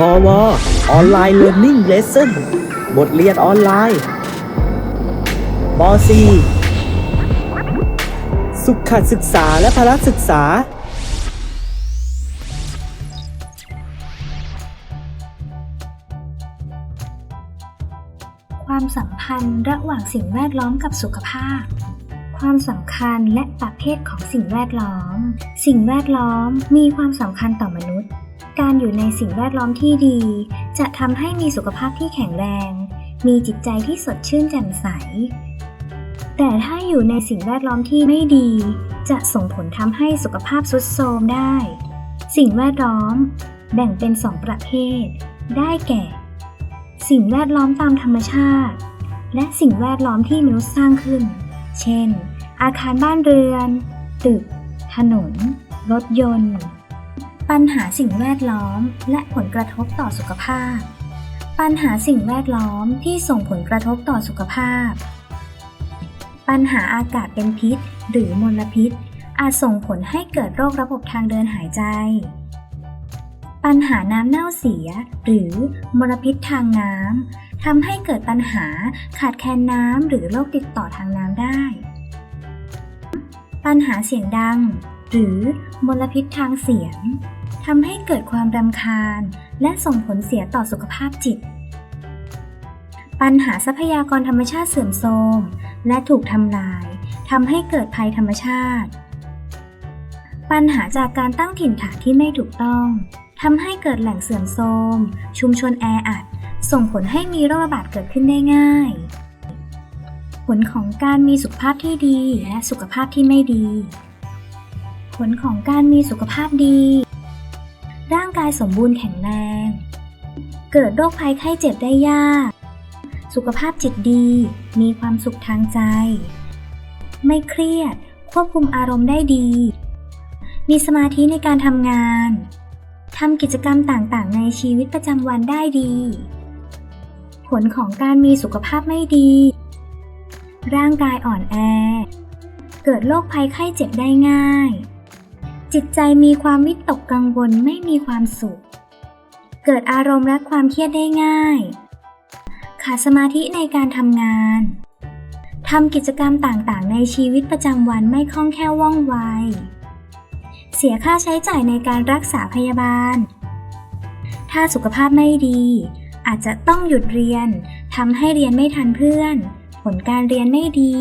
พอวออนไลน์เรียน i ิ g งเลสเซ่นบทเรียนออนไลน์ป .4 สุขศึกษาและพละศึกษา ความสัมพันธ์ระหว่างสิ่งแวดล้อมกับสุขภาพ ความสำคัญและประเภทของสิ่งแวดล้อม สิ่งแวดล้อมมีความสำคัญต่อมนุษย์ การอยู่ในสิ่งแวดล้อมที่ดี จะทำให้มีสุขภาพที่แข็งแรง มีจิตใจที่สดชื่นแจ่มใส แต่ถ้าอยู่ในสิ่งแวดล้อมที่ไม่ดี จะส่งผลทำให้สุขภาพทรุดโทรมได้ สิ่งแวดล้อม แบ่งเป็นสองประเภท ได้แก่ สิ่งแวดล้อมตามธรรมชาติ และสิ่งแวดล้อมที่มนุษย์สร้างขึ้น เช่น อาคารบ้านเรือน ตึก ถนน รถยนต์ ปัญหาสิ่งแวดล้อม และผลกระทบต่อสุขภาพ ปัญหาสิ่งแวดล้อมที่ส่งผลกระทบต่อสุขภาพ ปัญหาอากาศเป็นพิษ หรือมลพิษ อาจส่งผลให้เกิดโรคระบบทางเดินหายใจ ปัญหาน้ำเน่าเสีย หรือมลพิษทางน้ำทำให้เกิดปัญหาขาดแคลนน้ำหรือโรคติดต่อทางน้ำได้ ปัญหาเสียงดัง หรือมลพิษทางเสียงทำให้เกิดความรำคาญ และส่งผลเสียต่อสุขภาพจิต ปัญหาทรัพยากรธรรมชาติเสื่อมโทรมและถูกทำลายทำให้เกิดภัยธรรมชาติ ปัญหาจากการตั้งถิ่นฐานที่ไม่ถูกต้องทำให้เกิดแหล่งเสื่อมโทรมชุมชนแออัด ส่งผลให้มีโรคระบาดเกิดขึ้นได้ง่าย ผลของการมีสุขภาพที่ดีและสุขภาพที่ไม่ดี ผลของการมีสุขภาพดี ร่างกายสมบูรณ์แข็งแรง เกิดโรคภัยไข้เจ็บได้ยาก สุขภาพจิตดี มีความสุขทางใจ ไม่เครียด ควบคุมอารมณ์ได้ดี มีสมาธิในการทำงานทำกิจกรรมต่างๆ ในชีวิตประจำวันได้ดี ผลของการมีสุขภาพไม่ดี ร่างกายอ่อนแอ เกิดโรคภัยไข้เจ็บได้ง่าย จิตใจมีความวิตกกังวลไม่มีความสุข เกิดอารมณ์และความเครียดได้ง่าย ขาดสมาธิในการทำงานทำกิจกรรมต่างๆ ในชีวิตประจำวันไม่คล่องแคล่วว่องไว เสียค่าใช้จ่ายในการรักษาพยาบาล ถ้าสุขภาพไม่ดี อาจจะต้องหยุดเรียนทำให้เรียนไม่ทันเพื่อน ผลการเรียนไม่ดี